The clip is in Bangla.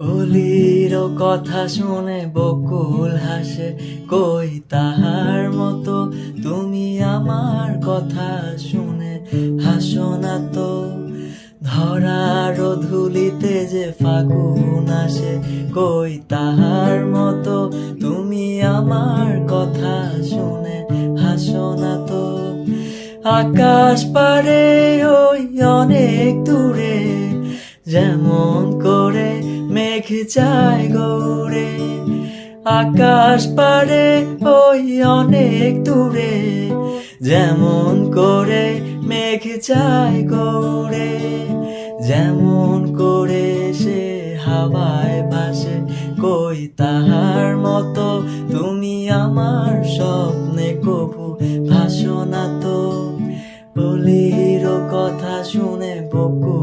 অলির কথা শুনে বকুল হাসে, কই তাহার মতো তুমি আমার কথা শুনে হাসো না তো? ধরার ধুলিতে যে ফাগুন আসে, কই তাহার মতো তুমি আমার কথা শুনে হাসো না তো? আকাশ পারে ওই অনেক দূরে, যেমন করে মেঘ যায় গৌরে আকাশ পারে ওই অনেক দূরে। যেমন করে মেঘ যায় গৌরে যেমন করে সে হাওয়ায় ভাসে। কই তাহার মতো তুমি আমার স্বপ্নে কবু ভাসো না তো। বলির কথা শুনে বকু